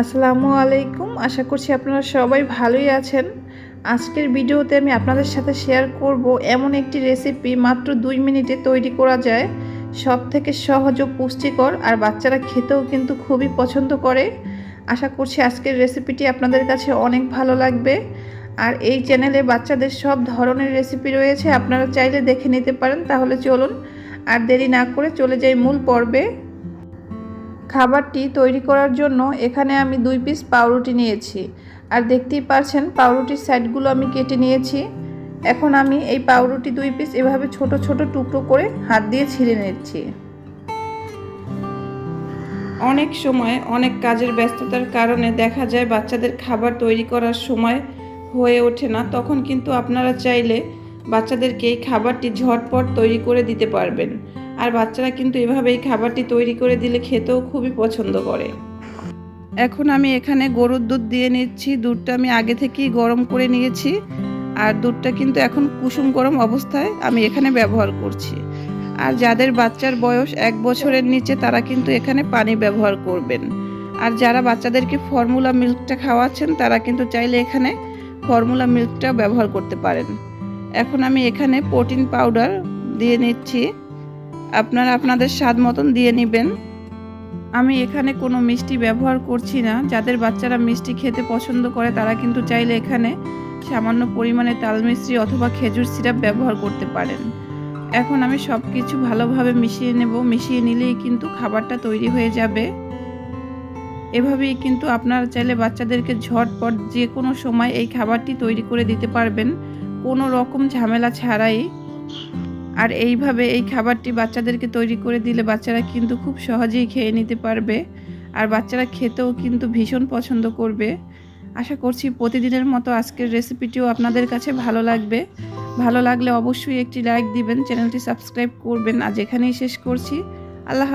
আসসালামু আলাইকুম। আশা করছি আপনারা সবাই ভালোই আছেন। আজকের ভিডিওতে আমি আপনাদের সাথে শেয়ার করব এমন একটি রেসিপি মাত্র দুই মিনিটে তৈরি করা যায়। সব থেকে সহজ ও পুষ্টিকর আর বাচ্চারা খেতেও কিন্তু খুবই পছন্দ করে। আশা করছি আজকের রেসিপিটি আপনাদের কাছে অনেক ভালো লাগবে। আর এই চ্যানেলে বাচ্চাদের সব ধরনের রেসিপি রয়েছে। আপনারা চাইলে দেখে নিতে পারেন। তাহলে চলুন আর দেরি না করে চলে যাই মূল পর্বে। খাবারটি তৈরি করার জন্য এখানে আমি দুই পিস পাউরুটি নিয়েছি। আর দেখতেই পারছেন পাউরুটির সাইডগুলো আমি কেটে নিয়েছি। এখন আমি এই পাউরুটি দুই পিস এভাবে ছোট ছোট টুকরো করে হাত দিয়ে ছিঁড়ে নিচ্ছি। অনেক সময় অনেক কাজের ব্যস্ততার কারণে দেখা যায় বাচ্চাদের খাবার তৈরি করার সময় হয়ে ওঠে না, তখন কিন্তু আপনারা চাইলে বাচ্চাদেরকে এই খাবারটি ঝটপট তৈরি করে দিতে পারবেন। আর বাচ্চারা কিন্তু এভাবে এই খাবারটি তৈরি করে দিলে খেতেও খুবই পছন্দ করে। এখন আমি এখানে গরুর দুধ দিয়ে নিচ্ছি। দুধটা আমি আগে থেকেই গরম করে নিয়েছি। আর দুধটা কিন্তু এখন কুসুম গরম অবস্থায় আমি এখানে ব্যবহার করছি। আর যাদের বাচ্চার বয়স এক বছরের নিচে তারা কিন্তু এখানে পানি ব্যবহার করবেন। আর যারা বাচ্চাদেরকে ফর্মুলা মিল্কটা খাওয়াচ্ছেন, তারা কিন্তু চাইলে এখানে ফর্মুলা মিল্কটা ব্যবহার করতে পারেন। এখন আমি এখানে প্রোটিন পাউডার দিয়ে নিচ্ছি। আপনারা আপনাদের স্বাদ মতন দিয়ে নেবেন। আমি এখানে কোনো মিষ্টি ব্যবহার করছি না। যাদের বাচ্চারা মিষ্টি খেতে পছন্দ করে, তারা কিন্তু চাইলে এখানে সামান্য পরিমাণে তাল মিষ্টি অথবা খেজুর সিরাপ ব্যবহার করতে পারেন। এখন আমি সব কিছু ভালোভাবে মিশিয়ে নেব। মিশিয়ে নিলেই কিন্তু খাবারটা তৈরি হয়ে যাবে। এভাবেই কিন্তু আপনারা চাইলে বাচ্চাদেরকে ঝটপট যে কোনো সময় এই খাবারটি তৈরি করে দিতে পারবেন। কোনো রকম ঝামেলা ছাড়াই। আর এইভাবে এই খাবারটি বাচ্চাদেরকে তৈরি করে দিলে বাচ্চারা কিন্তু খুব সহজেই খেয়ে নিতে পারবে। আর বাচ্চারা খেতেও কিন্তু ভীষণ পছন্দ করবে। আশা করছি প্রতিদিনের মতো আজকের রেসিপিটিও আপনাদের কাছে ভালো লাগবে। ভালো লাগলে অবশ্যই একটি লাইক দিবেন, চ্যানেলটি সাবস্ক্রাইব করবেন। আজ এখানেই শেষ করছি। আল্লাহ